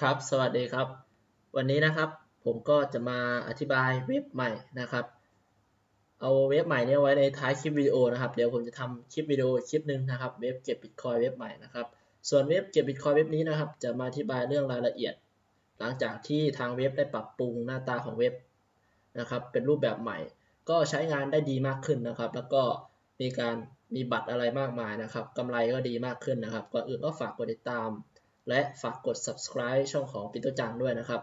ครับ สวัสดีครับ วันนี้นะครับผมก็จะมาอธิบายเว็บใหม่นะครับ เอาเว็บใหม่นี้ไว้ในท้ายคลิปวิดีโอนะครับ เดี๋ยวผมจะทำคลิปวิดีโอคลิปหนึ่งนะครับ เว็บเก็บบิตคอยเว็บใหม่นะครับ ส่วนเว็บเก็บบิตคอยเว็บนี้นะครับ จะมาอธิบายเรื่องรายละเอียด หลังจากที่ทางเว็บได้ปรับปรุงหน้าตาของเว็บนะครับ เป็นรูปแบบใหม่ ก็ใช้งานได้ดีมากขึ้นนะครับ แล้วก็มีการมีบัตรอะไรมากมายนะครับกำไรก็ดีมากขึ้นนะครับก่อนอื่นก็ฝากกดติดตาม และฝากกด subscribe ช่องของปิโตจังด้วยนะครับ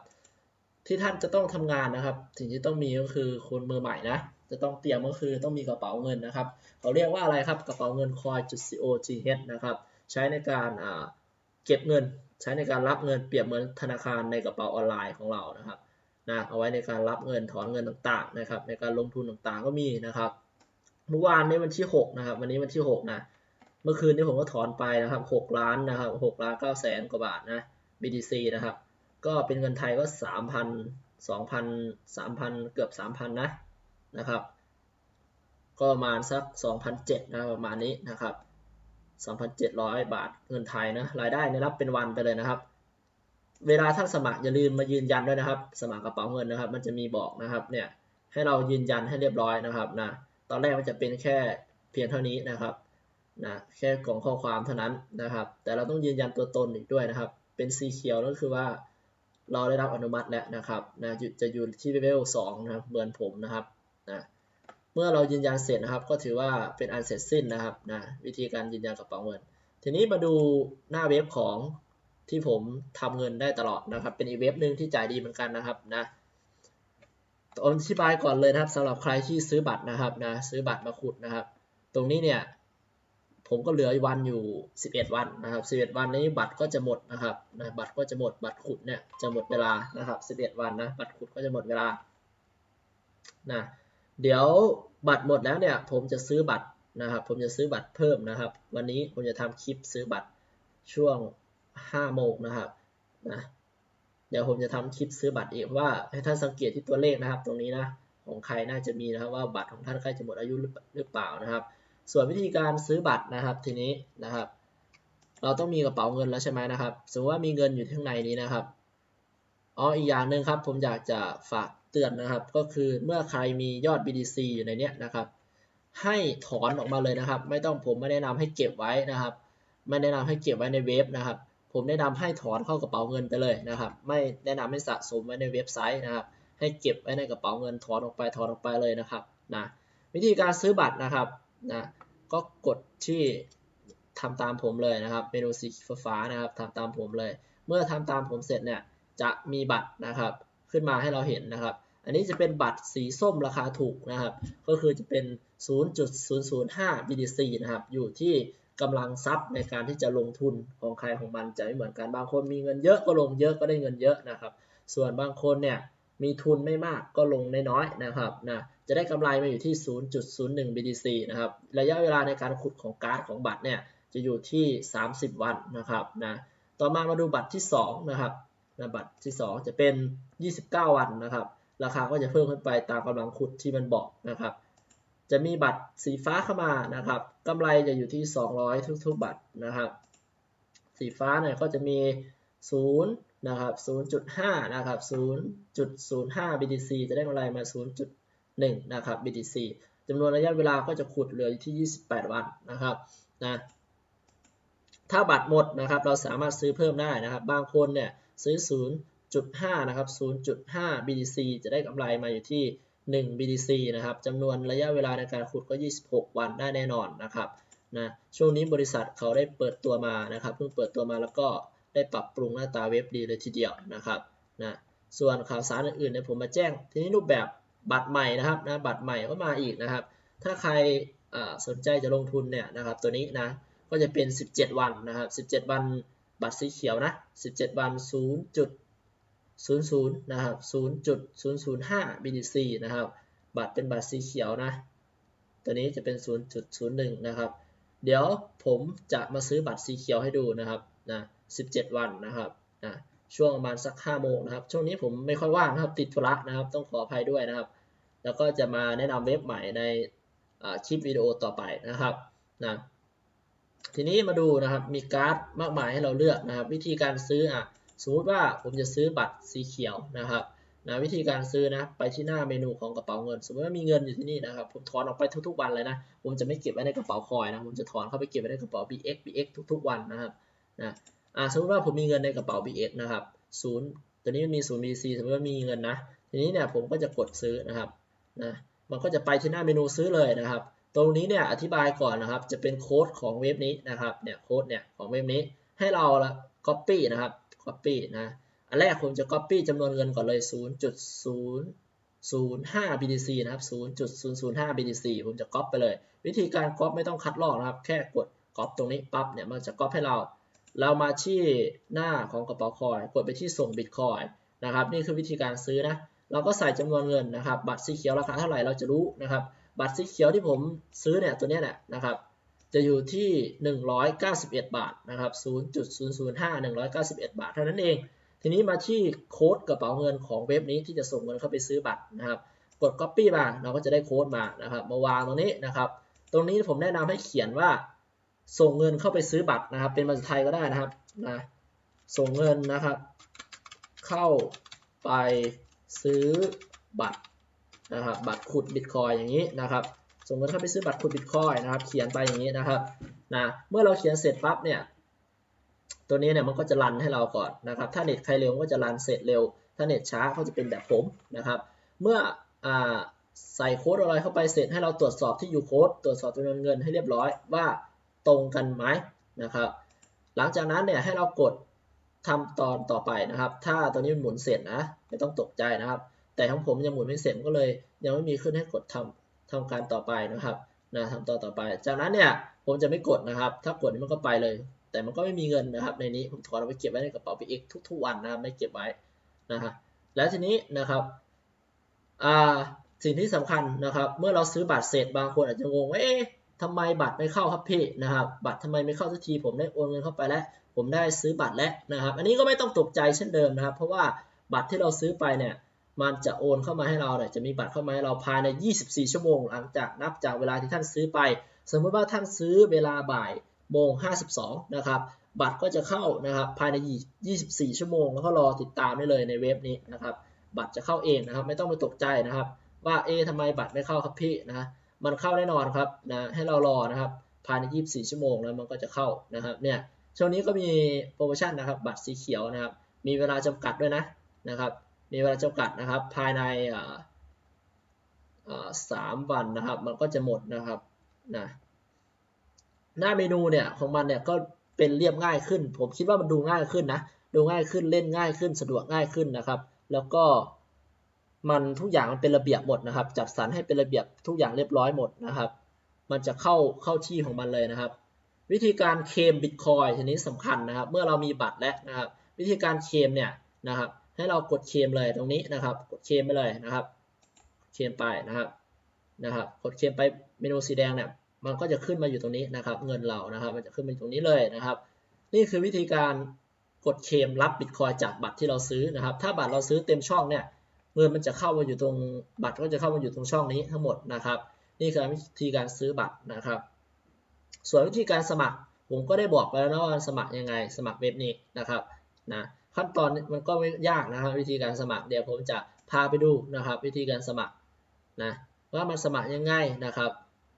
ที่ท่านจะต้องทำงานนะครับ สิ่งที่ต้องมีก็คือคนมือใหม่นะ จะต้องเตรียมก็คือต้องมีกระเป๋าเงินนะครับเขาเรียกว่าอะไรครับกระเป๋าเงิน coin.coth นะครับ ใช้ในการเก็บเงิน ใช้ในการรับเงินเปรียบเหมือนธนาคารในกระเป๋าออนไลน์ของเรานะครับนะเอาไว้ในการรับเงินถอนเงินต่างๆนะครับ ในการลงทุนต่างๆก็มีนะครับเมื่อวานนี้วันที่ 6 นะครับ วันนี้วันที่ 6 นะ เมื่อคืนนี้ผมก็ถอนไปนะครับ6ล้านนะครับ6ล้าน9แสนกว่าบาทนะ BTC นะครับ ก็เป็นเงินไทยก็3,000 2,000 3,000เกือบ3,000นะนะครับ ก็ประมาณสัก2,700นะประมาณนี้นะครับ2,700บาทเงินไทยนะรายได้เนี่ยรับเป็นวันไปเลยนะครับ เวลาท่านสมัครอย่าลืมมายืนยันด้วยนะครับ สมัครกระเป๋าเงินนะครับ มันจะมีบอกนะครับเนี่ยให้เรายืนยันให้เรียบร้อยนะครับนะตอนแรกมันจะเป็นแค่เพียงเท่านี้นะครับ นะแค่กล่องข้อความเท่านั้นนะครับ แต่เราต้องยืนยันตัวตนอีกด้วยนะครับ เป็นสีเขียวนั่นคือว่าเราได้รับอนุมัติแล้วนะครับนะจะอยู่ที่เลเวล2นะครับเหมือนผมนะครับนะเมื่อเรายืนยันเสร็จนะครับ ก็ถือว่าเป็นอันเสร็จสิ้นนะครับนะวิธีการยืนยันกระเป๋าเงิน ทีนี้มาดูหน้าเว็บของที่ผมทำเงินได้ตลอดนะครับ เป็นอีเว็บหนึ่งที่จ่ายดีเหมือนกันนะครับนะอธิบายก่อนเลยนะครับสำหรับใครที่ซื้อบัตรนะครับนะซื้อบัตรมาขุดนะครับ ตรงนี้เนี่ย ผมก็เหลือวันอยู่ 11 วันนะครับ11 วันนี้บัตรก็จะหมดนะครับนะบัตรก็จะหมดบัตรขุดเนี่ยจะหมดเวลานะครับ11 วันนะบัตรขุดก็จะหมดเวลานะเดี๋ยวบัตรหมดแล้วเนี่ยผมจะซื้อบัตรนะครับผมจะซื้อบัตรเพิ่มนะครับ วันนี้ผมจะทำคลิปซื้อบัตรช่วง5โมงนะครับนะเดี๋ยวผมจะทำคลิปซื้อบัตรอีกว่าให้ท่านสังเกตที่ตัวเลขนะครับ ตรงนี้นะของใครน่าจะมีนะครับว่าบัตรของท่านใกล้จะหมดอายุหรือเปล่านะครับ ส่วนวิธีการซื้อบัตรนะครับทีนี้นะครับ เราต้องมีกระเป๋าเงินแล้วใช่ไหมนะครับสมมติว่ามีเงินอยู่ข้างในนี้นะครับอ๋ออีกอย่างหนึ่งครับ ผมอยากจะฝากเตือนนะครับ ก็คือเมื่อใครมียอด BTC อยู่ในนี้นะครับ ให้ถอนออกมาเลยนะครับ ไม่ต้องผมไม่แนะนำให้เก็บไว้นะครับ ไม่แนะนำให้เก็บไว้ในเว็บนะครับ ผมแนะนำให้ถอนเข้ากระเป๋าเงินไปเลยนะครับ ไม่แนะนำให้สะสมไว้ในเว็บไซต์นะครับ ให้เก็บไว้ในกระเป๋าเงินถอนออกไปถอนออกไปเลยนะครับนะวิธีการซื้อบัตรนะครับนะ ก็กดที่ทำตามผมเลยนะครับ เมนูสีฟ้านะครับทำตามผมเลย เมื่อทำตามผมเสร็จเนี่ยจะมีบัตรนะครับขึ้นมาให้เราเห็นนะครับ อันนี้จะเป็นบัตรสีส้มราคาถูกนะครับ ก็คือจะเป็น 0.005 BTC นะครับ อยู่ที่กำลังทรัพย์ในการที่จะลงทุนของใครของมันจะไม่เหมือนกัน บางคนมีเงินเยอะก็ลงเยอะก็ได้เงินเยอะนะครับ ส่วนบางคนเนี่ยมีทุนไม่มากก็ลงน้อยๆนะครับนะ จะได้กำไรมาอยู่ที่ 0.01 BTC นะครับ ระยะเวลาในการขุดของการ์ดของบัตรเนี่ยจะอยู่ที่ 30 วันนะครับนะต่อมามาดูบัตรที่ 2 นะครับนะบัตรที่ 2 จะเป็น 29 วันนะครับ ราคาก็จะเพิ่มขึ้นไปตามกำลังขุดที่มันบอกนะครับ จะมีบัตรสีฟ้าเข้ามานะครับกำไรจะอยู่ที่ 200 ทุกๆ บัตรนะครับ สีฟ้าเนี่ยก็จะมี 0 นะครับ 0.5 นะครับ 0.05 BTC จะได้กำไรมา 1นะครับ BTC จำนวนระยะเวลาก็จะขุดเหลือที่ 28 วันนะครับนะถ้าบัตรหมดนะครับเราสามารถซื้อเพิ่มได้นะครับ บางคนเนี่ยซื้อ 0.5 นะครับ 0.5 BTC จะได้กำไรมาอยู่ที่ 1 BTC นะครับจำนวนระยะเวลาในการขุดก็ 26 วันได้แน่นอนนะครับนะช่วงนี้บริษัทเขาได้เปิดตัวมานะครับเพิ่งเปิดตัวมาแล้วก็ได้ปรับปรุงหน้าตาเว็บดีเลยทีเดียวนะครับนะส่วนข่าวสารอื่นๆเนี่ยผมมาแจ้ง ทีนี้รูปแบบ บัตรใหม่นะครับนะบัตรใหม่ก็มาอีกนะครับ ถ้าใครสนใจจะลงทุนเนี่ยนะครับ ตัวนี้นะก็จะเป็น 17 วันนะครับ 17 วันบัตรสีเขียวนะ 17 วัน 0.00 นะครับ 0.005 BTC นะครับ บัตรเป็นบัตรสีเขียวนะ ตัวนี้จะเป็น 0.01 นะครับ เดี๋ยวผมจะมาซื้อบัตรสีเขียวให้ดูนะครับนะ 17 วันนะครับนะช่วงประมาณสัก5โมงนะครับ ช่วงนี้ผมไม่ค่อยว่างนะครับ ติดธุระนะครับ ต้องขออภัยด้วยนะครับ แล้วก็จะมาแนะนำเว็บใหม่ในคลิปวิดีโอต่อไปนะครับนะทีนี้มาดูนะครับมีการ์ดมากมายให้เราเลือกนะครับ วิธีการซื้ออะสมมติว่าผมจะซื้อบัตรสีเขียวนะครับนะวิธีการซื้อนะไปที่หน้าเมนูของกระเป๋าเงิน สมมติว่ามีเงินอยู่ที่นี่นะครับผมถอนออกไปทุกๆวันเลยนะผมจะไม่เก็บไว้ในกระเป๋าคอยนะผมจะถอนเข้าไปเก็บไว้ในกระเป๋า BX BX ทุกๆวันนะครับนะอ่าสมมติว่าผมมีเงินในกระเป๋า BX นะครับศูนย์ตัวนี้มันมีศูนย์ BC สมมติว่ามีเงินนะทีนี้เนี่ยผมก็จะกดซื้อนะครับ นะมันก็จะไปที่หน้าเมนูซื้อเลยนะครับ ตรงนี้เนี่ยอธิบายก่อนนะครับ จะเป็นโค้ดของเว็บนี้นะครับเนี่ยโค้ดเนี่ยของเว็บนี้ให้เราละ copy นะครับ copy นะอันแรกผมจะ copy จำนวนเงินก่อนเลย 0.005 BTC นะครับ 0.005 BTC ผมจะ copy ไปเลย วิธีการ copy ไม่ต้องคัดลอกนะครับ แค่กด copy ตรงนี้ปั๊บเนี่ยมันจะ copy ให้เรา เรามาที่หน้าของกระเป๋าคอย กดไปที่ส่งบิตคอยนะครับ นี่คือวิธีการซื้อนะ เราก็ใส่จำนวนเงินนะครับ บัตรสีเขียวราคาเท่าไหร่เราจะรู้นะครับ บัตรสีเขียวที่ผมซื้อเนี่ยตัวนี้แหละนะครับ จะอยู่ที่ 191 บาทนะครับ0.005 191 บาท เท่านั้นเอง ทีนี้มาที่โค้ดกระเป๋าเงินของเว็บนี้ที่จะส่งเงินเข้าไปซื้อบัตรนะครับ กด Copy มาเราก็จะได้โค้ดมานะครับ มาวางตรงนี้นะครับ ตรงนี้ผมแนะนำให้เขียนว่าส่งเงินเข้าไปซื้อบัตรนะครับ เป็นภาษาไทยก็ได้นะครับนะส่งเงินนะครับ เข้าไป ซื้อบัตรนะครับบัตรขุดบิตคอยอย่างนี้นะครับส่งเงินเข้าไปซื้อบัตรขุดบิตคอยนะครับเขียนไปอย่างนี้นะครับนะเมื่อเราเขียนเสร็จปั๊บเนี่ยตัวนี้เนี่ยมันก็จะรันให้เราก่อนนะครับถ้าเน็ตใครเร็วก็จะรันเสร็จเร็ว ถ้าเน็ตช้าก็จะเป็นแบบผมนะครับเมื่ออใส่โค้ดอะไรเข้าไปเสร็จให้เราตรวจสอบที่อยู่โค้ดตรวจสอบจำนวนเงินให้เรียบร้อยว่าตรงกันไหมนะครับหลังจากนั้นเนี่ยให้เรากดทำตอนต่อไปนะครับ ถ้าตัวนี้มันหมุนเสร็จนะ ไม่ต้องตกใจนะครับ แต่ของผมยังหมุนไม่เสร็จก็เลย ยังไม่มีขึ้นให้กดทำทำการต่อไปนะครับนะทำต่อต่อไป จากนั้นเนี่ยผมจะไม่กดนะครับ ถ้ากดมันก็ไปเลย แต่มันก็ไม่มีเงินนะครับ ในนี้ผมถอนเอาไปเก็บไว้ในกระเป๋า PX ทุกๆวันนะครับไม่เก็บไว้นะฮะแล้วทีนี้นะครับอ่าสิ่งที่สำคัญนะครับ เมื่อเราซื้อบัตรเสร็จบางคนอาจจะงงว่าเอ๊ะทำไมบัตรไม่เข้าครับพี่นะครับ บัตรทำไมไม่เข้าสักที ผมได้โอนเงินเข้าไปแล้ว ผมได้ซื้อบัตรแล้วนะครับ อันนี้ก็ไม่ต้องตกใจเช่นเดิมนะครับ เพราะว่า บัตรที่เราซื้อไปเนี่ยมันจะโอนเข้ามาให้เราเนี่ยจะมีบัตรเข้ามาให้เราภายใน 24 ชั่วโมง หลังจากนับจากเวลาที่ท่านซื้อไป สมมติว่าท่านซื้อเวลาบ่ายโมง 52 นะครับบัตรก็จะเข้านะครับภายใน 24 ชั่วโมง แล้วก็รอติดตามได้เลยในเว็บนี้นะครับ บัตรจะเข้าเองนะครับ ไม่ต้องไปตกใจนะครับ ว่าเอ๊ะทำไมบัตรไม่เข้าครับพี่นะมันเข้าแน่นอนครับนะให้เรารอนะครับภายใน 24 ชั่วโมงแล้วมันก็จะเข้านะครับเนี่ยช่วงนี้ก็มีโปรโมชั่นนะครับ บัตรสีเขียวนะครับ มีเวลาจำกัดด้วยนะ นะครับมีเวลาจำกัดนะครับภายในสามวันนะครับ มันก็จะหมดนะครับนะหน้าเมนูเนี่ยของมันเนี่ยก็เป็นเรียบง่ายขึ้น ผมคิดว่ามันดูง่ายขึ้นนะดูง่ายขึ้นเล่นง่ายขึ้นสะดวกง่ายขึ้นนะครับ แล้วก็มันทุกอย่างมันเป็นระเบียบหมดนะครับ จัดสรรให้เป็นระเบียบทุกอย่างเรียบร้อยหมดนะครับ มันจะเข้าเข้าที่ของมันเลยนะครับ วิธีการเคมบิตคอยทีนี้สำคัญนะครับ เมื่อเรามีบัตรแล้วนะครับ วิธีการเคมเนี่ยนะครับ ให้เรากดเคมเลยตรงนี้นะครับ กดเคมไปเลยนะครับ เคมไปนะครับนะครับ กดเคมไปเมนูสีแดงเนี่ยมันก็จะขึ้นมาอยู่ตรงนี้นะครับ เงินเรานะครับ มันจะขึ้นมาตรงนี้เลยนะครับ นี่คือวิธีการกดเคมรับบิตคอยจากบัตรที่เราซื้อนะครับ ถ้าบัตรเราซื้อเต็มช่องเนี่ยเงินมันจะเข้ามาอยู่ตรงบัตรก็จะเข้ามาอยู่ตรงช่องนี้ทั้งหมดนะครับ นี่คือวิธีการซื้อบัตรนะครับ ส่วนวิธีการสมัครผมก็ได้บอกไปแล้วนะว่าสมัครยังไง สมัครเว็บนี้นะครับนะ ขั้นตอนมันก็ไม่ยากนะครับ วิธีการสมัครเดี๋ยวผมจะพาไปดูนะครับ วิธีการสมัครนะว่ามันสมัครยังไงนะครับ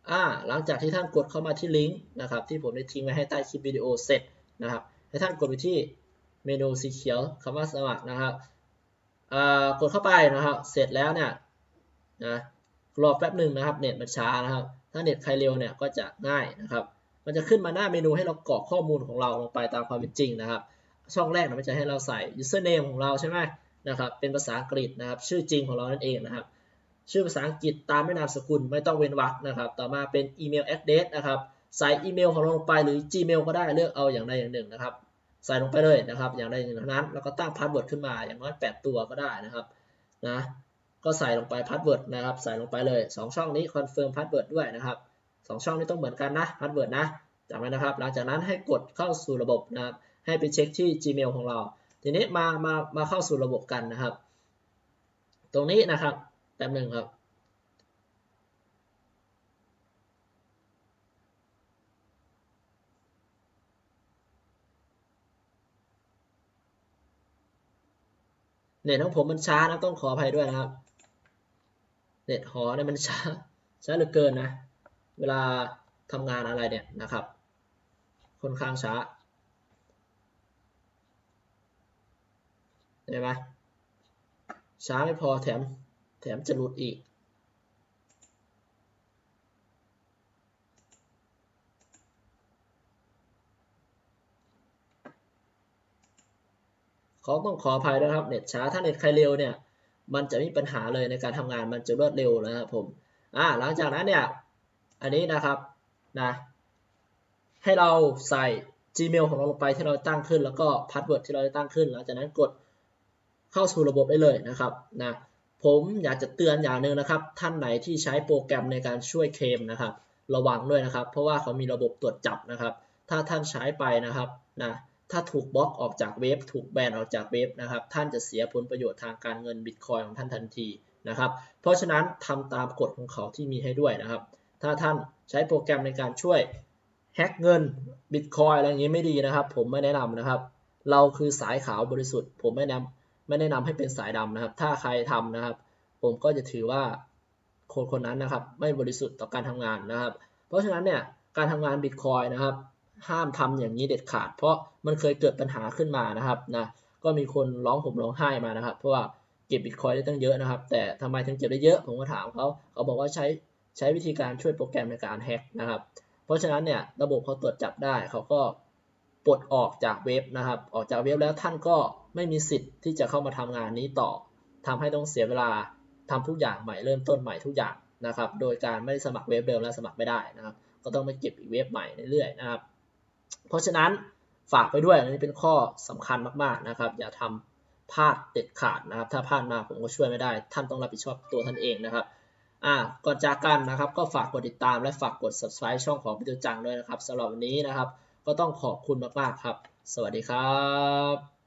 อ่าหลังจากที่ท่านกดเข้ามาที่ลิงก์นะครับที่ผมได้ทิ้งไว้ให้ใต้คลิปวิดีโอเสร็จนะครับให้ท่านกดไปที่เมนูสีเขียวคำว่าสมัครนะครับอ่ากดเข้าไปนะครับ เสร็จแล้วเนี่ยนะรอแป๊บหนึ่งนะครับเน็ตมันช้านะครับ ถ้าเน็ตใครเร็วเนี่ยก็จะง่ายนะครับ มันจะขึ้นมาหน้าเมนูให้เรากรอกข้อมูลของเราลงไปตามความเป็นจริงนะครับ ช่องแรกนะมันจะให้เราใส่ username ของเราใช่ไหมนะครับ เป็นภาษาอังกฤษนะครับ ชื่อจริงของเรานั่นเองนะครับ ชื่อภาษาอังกฤษตามไม่นามสกุลไม่ต้องเว้นวรรคนะครับ ต่อมาเป็นอีเมล address นะครับ ใส่อีเมลของเราลงไปหรือ Gmail ก็ได้เลือกเอาอย่างใดอย่างหนึ่งนะครับ ใส่ลงไปเลยนะครับ อย่างใดอย่างหนึ่งเท่านั้น แล้วก็ตั้งพาสเวิร์ดขึ้นมาอย่างน้อย8ตัวก็ได้นะครับนะก็ใส่ลงไปพาสเวิร์ดนะครับ ใส่ลงไปเลย 2 ช่องนี้คอนเฟิร์มพาสเวิร์ดด้วยนะครับ 2 ช่องนี้ต้องเหมือนกันนะพาสเวิร์ดนะจำไว้นะครับ หลังจากนั้นให้กดเข้าสู่ระบบนะครับ ให้ไปเช็คที่ Gmail ของเรา ทีนี้มามามาเข้าสู่ระบบกันนะครับ ตรงนี้นะครับแป๊บหนึ่งครับเน็ตของผมมันช้านะต้องขออภัยด้วยนะครับ เน็ตหอเนี่ยมันช้าช้าเหลือเกินนะ เวลาทำงานอะไรเนี่ยนะครับค่อนข้างช้า เห็นไหมช้าไม่พอแถมแถมจะหลุดอีก เขาต้องขออภัยด้วยครับเน็ตช้าถ้าเน็ตใครเร็วเนี่ยมันจะไม่มีปัญหาเลยในการทำงานมันจะรวดเร็วนะครับผมอ่าหลังจากนั้นเนี่ยอันนี้นะครับนะให้เราใส่ Gmail ของเราลงไปที่เราตั้งขึ้น แล้วก็พาสเวิร์ดที่เราได้ตั้งขึ้น หลังจากนั้นกด เข้าสู่ระบบได้เลยนะครับนะผมอยากจะเตือนอย่างหนึ่งนะครับ ท่านไหนที่ใช้โปรแกรมในการช่วยเคลมนะครับ ระวังด้วยนะครับ เพราะว่าเขามีระบบตรวจจับนะครับ ถ้าท่านใช้ไปนะครับนะถ้าถูกบล็อกออกจากเว็บถูกแบนออกจากเว็บนะครับ ท่านจะเสียผลประโยชน์ทางการเงินบิตคอยของท่านทันทีนะครับ เพราะฉะนั้นทำตามกฎของเขาที่มีให้ด้วยนะครับ ถ้าท่านใช้โปรแกรมในการช่วยแฮ็กเงินบิตคอยอะไรอย่างนี้ไม่ดีนะครับ ผมไม่แนะนำนะครับ เราคือสายขาวบริสุทธิ์ ผมไม่แนะนำ ไม่แนะนำให้เป็นสายดำนะครับ ถ้าใครทำนะครับ ผมก็จะถือว่าคนคนนั้นนะครับ ไม่บริสุทธิ์ต่อการทำงานนะครับ เพราะฉะนั้นเนี่ยการทำงานบิตคอยนะครับ ห้ามทำอย่างนี้เด็ดขาด เพราะมันเคยเกิดปัญหาขึ้นมานะครับนะก็มีคนร้องผมร้องไห้มานะครับ เพราะว่าเก็บบิตคอยได้ตั้งเยอะนะครับ แต่ทำไมถึงเก็บได้เยอะ ผมก็ถามเขาเขาบอกว่าใช้ใช้วิธีการช่วยโปรแกรมในการแฮ็กนะครับ เพราะฉะนั้นเนี่ยระบบเขาตรวจจับได้เขาก็ปลดออกจากเว็บนะครับ ออกจากเว็บแล้วท่านก็ ไม่มีสิทธิ์ที่จะเข้ามาทำงานนี้ต่อทำให้ต้องเสียเวลาทำทุกอย่างใหม่เริ่มต้นใหม่ทุกอย่างนะครับ โดยการไม่ได้สมัครเว็บเดิมแล้วสมัครไม่ได้นะครับ ก็ต้องไปเก็บอีกเว็บใหม่เรื่อยๆนะครับ เพราะฉะนั้นฝากไปด้วยอันนี้เป็นข้อสำคัญมากๆนะครับ อย่าทำพลาดเด็ดขาดนะครับ ถ้าพลาดมาผมก็ช่วยไม่ได้ ท่านต้องรับผิดชอบตัวท่านเองนะครับอ่าก่อนจากกันนะครับ ก็ฝากกดติดตามและฝากกด subscribe ช่องของพิทจังด้วยนะครับสำหรับวันนี้นะครับ ก็ต้องขอบคุณมากๆครับ สวัสดีครับ